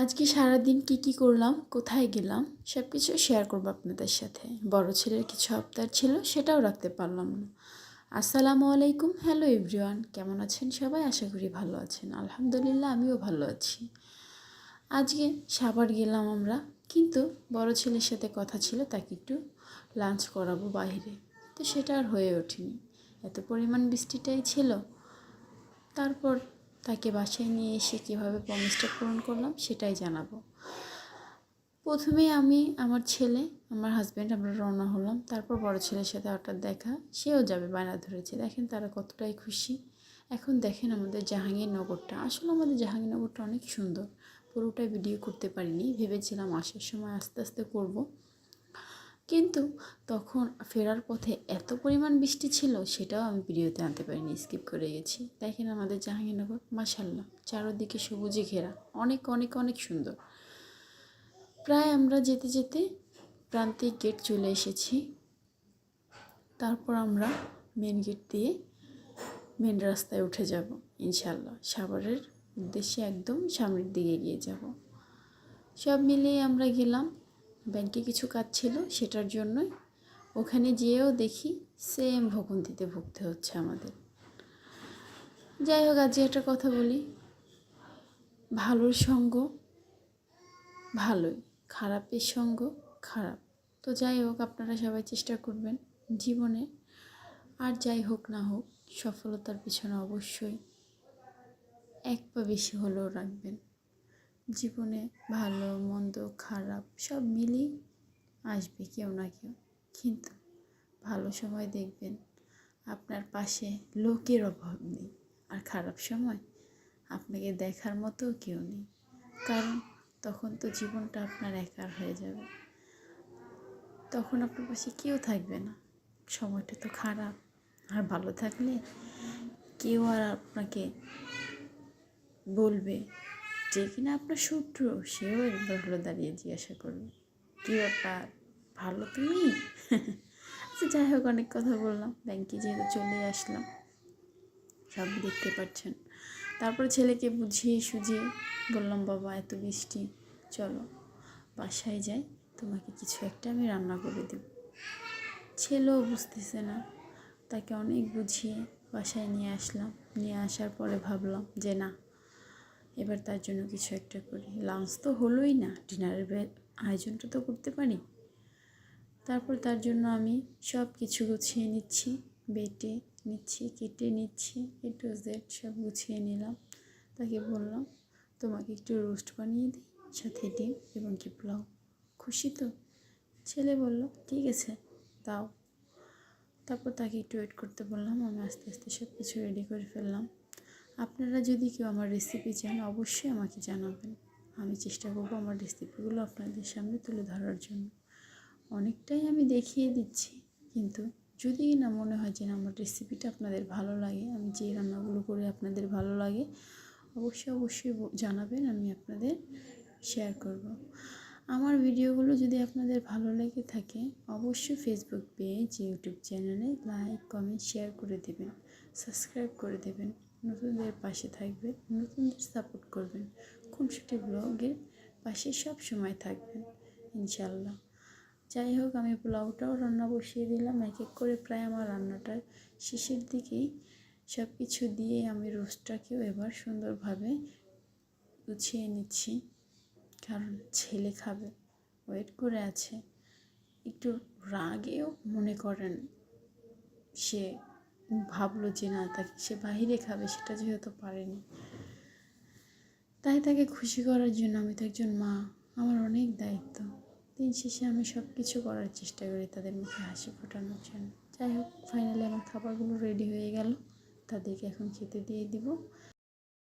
আজকে সারাদিন কি কি করলাম, কোথায় গেলাম সব কিছু শেয়ার করব আপনাদের সাথে। বড় ছেলের কিছু আবদার ছিল, সেটাও রাখতে পারলাম না। আসসালামু আলাইকুম, হ্যালো এভরিওয়ান, কেমন আছেন সবাই? আশা করি ভালো আছেন। আলহামদুলিল্লাহ, আমিও ভালো আছি। আজকে সাবার গেলাম আমরা, কিন্তু বড় ছেলের সাথে কথা ছিল, তাকে একটু লাঞ্চ করাবো বাইরে। তো সেটা আর হয়ে ওঠেনি। এত পরিমাণ বৃষ্টিটাই ছিল। তারপর তাকে বাসায় নিয়ে এসে কীভাবে প্রমিসটা পূরণ করলাম সেটাই জানাব। প্রথমে আমি আমার ছেলে, আমার হাজব্যান্ড আমরা রওনা হলাম, তারপর বড় ছেলের সাথে হঠাৎ দেখা, সেও যাবে বায়না ধরেছে। দেখেন তারা কতটাই খুশি। এখন দেখেন আমাদের জাহাঙ্গীরনগরটা আসলে আমাদের জাহাঙ্গীরনগরটা অনেক সুন্দর। পুরোটাই ভিডিও করতে পারিনি। ভেবেছিলাম আসার সময় আস্তে আস্তে করব। কিন্তু তখন ফেরার পথে এত পরিমাণ বৃষ্টি ছিল সেটাও আমি ভিডিওতে আনতে পারিনি স্কিপ করে গেছি। দেখেন আমাদের জাহাঙ্গীরনগর মাসাল্লাহ চারোদিকে সবুজে ঘেরা, অনেক অনেক অনেক সুন্দর। প্রায় আমরা যেতে যেতে প্রান্তিক গেট চলে এসেছি। তারপর আমরা মেন গেট দিয়ে মেন রাস্তায় উঠে যাব ইনশাল্লাহ সাভারের উদ্দেশ্যে একদম সামনের দিকে গিয়ে যাব। সব মিলিয়ে আমরা গেলাম ব্যাংকে কিছু কাজ ছিল সেটার জন্যই ওখানে যেয়েও দেখি সেম ভোগান্তিতে ভুগতে হচ্ছে আমাদের। যাই হোক, আজকে একটা কথা বলি। ভালোর সঙ্গ ভালোই, খারাপের সঙ্গ খারাপ। তো যাই হোক, আপনারা সবাই চেষ্টা করবেন জীবনে। আর যাই হোক না হোক, সফলতার পিছনে অবশ্যই এক পা বেশি হলেও রাখবেন। জীবনে ভালো, মন্দ, খারাপ সব মিলেই আসবে কেউ না কেউ। কিন্তু ভালো সময় দেখবেন আপনার পাশে লোকের অভাব নেই আর খারাপ সময় আপনাকে দেখার মতো কেউ নেই। কারণ তখন তো জীবনটা আপনার একার হয়ে যাবে। তখন আপনার পাশে কেউ থাকবে না। সময়টা তো খারাপ। আর ভালো থাকলে কেউ আর আপনাকে বলবে যে কিনা আপনার শত্রু, সেও একবার হলো দাঁড়িয়ে জিজ্ঞাসা করবে, কী ব্যাপার? ভালো তুমি? আচ্ছা যাই হোক, অনেক কথা বললাম। ব্যাংকে যেহেতু চলে আসলাম, সব দেখতে পাচ্ছেন। তারপর ছেলেকে বুঝিয়ে সুঝিয়ে বললাম, বাবা, এত বৃষ্টি, চলো বাসায় যাই, তোমাকে কিছু একটা আমি রান্না করে দেব। ছেলেও বুঝতেছে না, তাকে অনেক বুঝিয়ে বাসায় নিয়ে আসলাম। নিয়ে আসার পরে ভাবলাম যে, না এবার তার জন্য কিছু একটা করি। লাঞ্চ তো হলোই না ডিনারের আয়োজনটা তো করতে পারি। তারপর তার জন্য আমি সব কিছু গুছিয়ে নিচ্ছি, বেটে নিচ্ছি, কেটে নিচ্ছি এ টু জেড সব গুছিয়ে নিলাম। তাকে বললাম, তোমাকে একটু রোস্ট বানিয়ে দিই, সাথে ডিম এবং কি পোলাও। খুশি তো? ছেলে বলল, ঠিক আছে, দাও। তারপর তাকে একটু ওয়েট করতে বললাম, আমি আস্তে আস্তে সব কিছু রেডি করে ফেললাম। আপনারা যদি কেউ আমার রেসিপি চান, অবশ্যই আমাকে জানাবেন। আমি চেষ্টা করব আমার রেসিপিগুলো আপনাদের সামনে তুলে ধরার জন্য। অনেকটাই আমি দেখিয়ে দিচ্ছি, কিন্তু যদি না মনে হয় যে আমার রেসিপিটা আপনাদের ভালো লাগে, আমি যে রান্নাগুলো করে আপনাদের ভালো লাগে, অবশ্যই অবশ্যই জানাবেন, আমি আপনাদের শেয়ার করব। আমার ভিডিওগুলো যদি আপনাদের ভালো লেগে থাকে, অবশ্যই ফেসবুক পেজ ইউটিউব চ্যানেলে লাইক কমেন্ট শেয়ার করে দেবেন। সাবস্ক্রাইব করে দেবেন। নতুনদের পাশে থাকবেন, নতুনদের সাপোর্ট করবেন। খুনসুটি ব্লগের পাশে সব সময় থাকবেন ইনশাল্লাহ যাই হোক, আমি পোলাওটাও রান্না বসিয়ে দিলাম। এক এক করে প্রায় আমার রান্নাটার শেষের দিকেই সব কিছু দিয়ে আমি রোস্টটাকেও এবার সুন্দরভাবে গুছিয়ে নিচ্ছি। কারণ ছেলে খাবে ওয়েট করে আছে। একটু রাগেও মনে করেন সে ভাবলো যে না, তাকে সে বাহিরে খাবে, সেটা যেহেতু পারেনি। তাই তাকে খুশি করার জন্য আমি তো একজন মা, আমার অনেক দায়িত্ব। দিন শেষে আমি সব কিছু করার চেষ্টা করি তাদের মুখে হাসি ফোটানোর জন্য। যাই হোক ফাইনালি আমার খাবারগুলো রেডি হয়ে গেল। তাদেরকে এখন খেতে দিয়ে দিব।